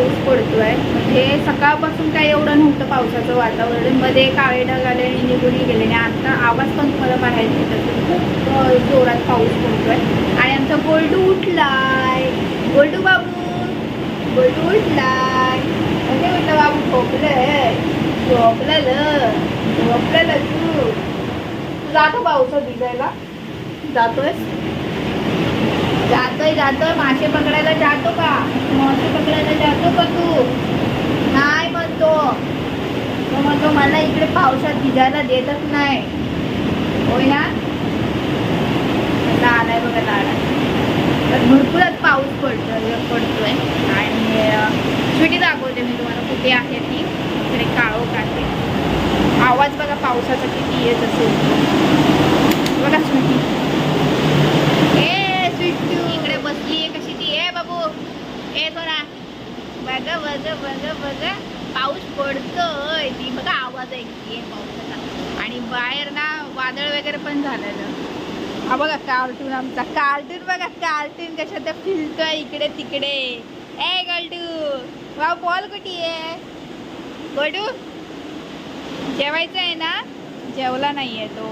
म्हणजे सकाळपासून काय एवढं नव्हतं पावसाचं वातावरण. मध्ये काळे ढग आले आणि निघून गेले आणि आता आवाज पण तुम्हाला बाहेर येत खूप जोरात पाऊस पडतोय. आणि आमचा गोल्डू उठलाय. गोल्डू बाबू गोल्डू उठलाय. म्हणजे म्हटलं बाबू झोपलंय. झोपलेलं झोपलेलं तू. जातो पावसात भिजायला जातोय जातोय जातोय. मासे पकडायला जातो का? मग पकडायला जातो का तू नाही म्हणतो तो म्हणतो मला इकडे पावसात भिजायला देतच नाही. होय ना? आता आलाय बघा दाडा तर भरपूरच पाऊस पडतोय पडतोय. आणि स्वीटी दाखवते मी तुम्हाला कुठे आहे ती. इकडे काळोख आहे. आवाज बघा पावसाचा किती येत असेल. बघा स्वीटी ए स्वीटू. इकडे बसली आहे कशी ती. ए बाबू. ए थोडा बघा बघ बघ बघ. पाऊस पडतोय. ती बघा आवाज ऐकते पाऊस आणि बाहेर ना वादळ वगैरे पण झालेलं. हा बघा कार्टून आमचा. कार्टून बघा कार्टून कशा तर फिरतोय इकडे तिकडे. ए गल्टू वा बॉल कुठे आहे? गडू जेवायचं आहे ना? जेवला नाही आहे तो.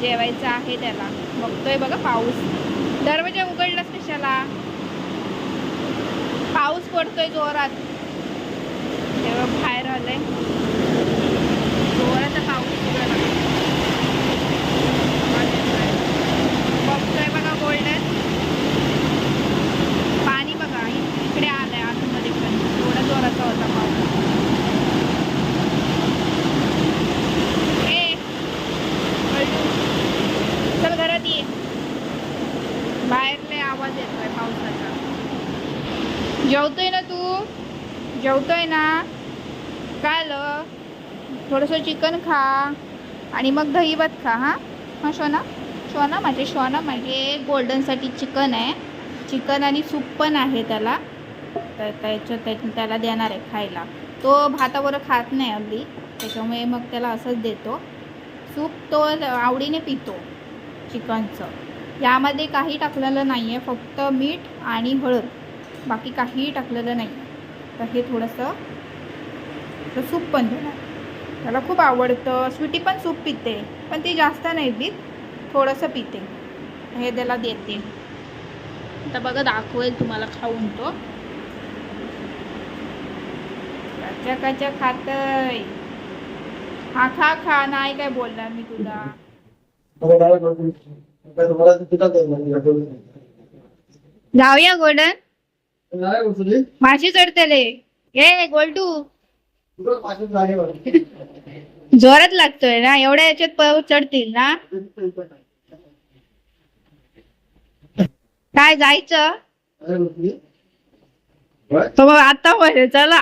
जेवायचा आहे त्याला. बघतोय बघा पाऊस. दरवाजा उघडलाच कशाला? पाऊस पडतोय जोरात. तेव्हा बाहेर आलंय जोराचा पाऊस उघडला बघतोय बघा गोल्डन पाणी बघा इकडे आलंय आतमध्ये पण थोडा जोराचा होता पाऊस ए गोल्डू चल घरात ये बाहेरले आवाज येतोय पावसाचा. जेवतोय ना तू? जेवतोय ना? काय आलं? थोडंसं चिकन खा आणि मग दही भात खा हां? हां शोना? शोना माझे शोना माझे गोल्डनसाठी चिकन आहे. चिकन आणि सूप पण आहे त्याला. तर त्याच्या त्याला देणार आहे खायला. तो भाताबरोबर खात नाही अगदी त्याच्यामुळे मग त्याला असंच देतो. सूप तो आवडीने पितो चिकनचं. यामध्ये काही टाकलेलं नाही आहे फक्त मीठ आणि हळद. बाकी काहीही टाकलेलं नाही तर हे थोडंसं तर सूप पण देणार. त्याला खूप आवडतं. स्वीटी पण सूप पिते पण ती जास्त नाही पित. थोडंसं पिते. हे त्याला देते. आता बघा दाखवेल तुम्हाला खाऊन तो. कच्या कच्या खातय. हा खा खा. नाही काय बोलणार मी तुला. जाऊया गोल्डन. माशी चढतले. ए गोल्डू. जोरात लागतोय ना एवढ्या याच्यात पाऊस चढतील ना. काय जायचं? आता मध्ये चला.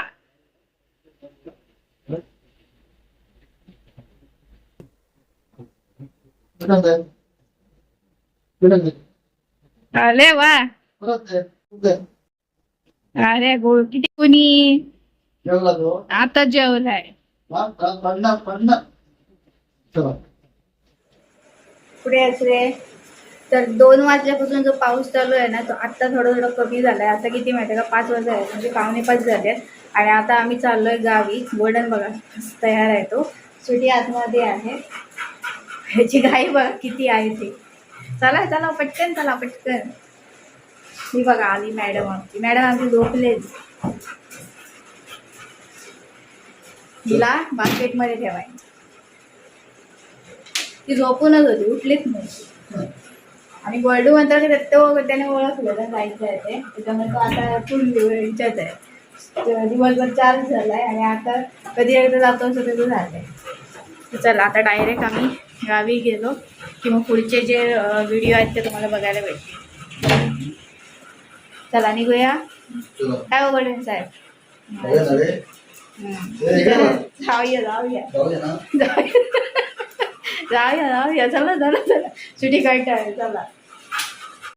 अरे वा. अरे गो किती कुणी आता जेवलाय. पुढे असले तर दोन वाजल्यापासून जो पाऊस चालू आहे ना तो आत्ता थोडं थोडं कमी झालाय. आता किती माहिती का? पाच वाजता आहे म्हणजे पावणे पाच झाले आणि आता आम्ही चाललोय गावी. गोल्डन बघा तयार आहे तो. सुटी आतमध्ये आहे. ह्याची घाई बघा किती आहे ती. चला चला पटकन चला पटकन. ही बघा आली मॅडम आमची. मॅडम आमची झोपलेच हिला बास्केटमध्ये ठेवाय ती झोपूनच होती उठलीच नाही आणि गोल्डू म्हणतात की तो त्याने ओळखलं तर जायचं आहे ते. त्याच्यामुळे तो आता फुल विचारत आहे. दिवसभर चार्ज झालाय आणि आता कधी एकदा जातो असं त्याचं झालंय. चला आता डायरेक्ट आम्ही गावी गेलो. की मग पुढचे जे व्हिडिओ आहेत ते तुम्हाला बघायला भेटतील. चला निघूया. काय गोल्डन साहेब? जाऊया जाऊया. जाऊया जाऊया. चला चला चला. सुटी काढता चला.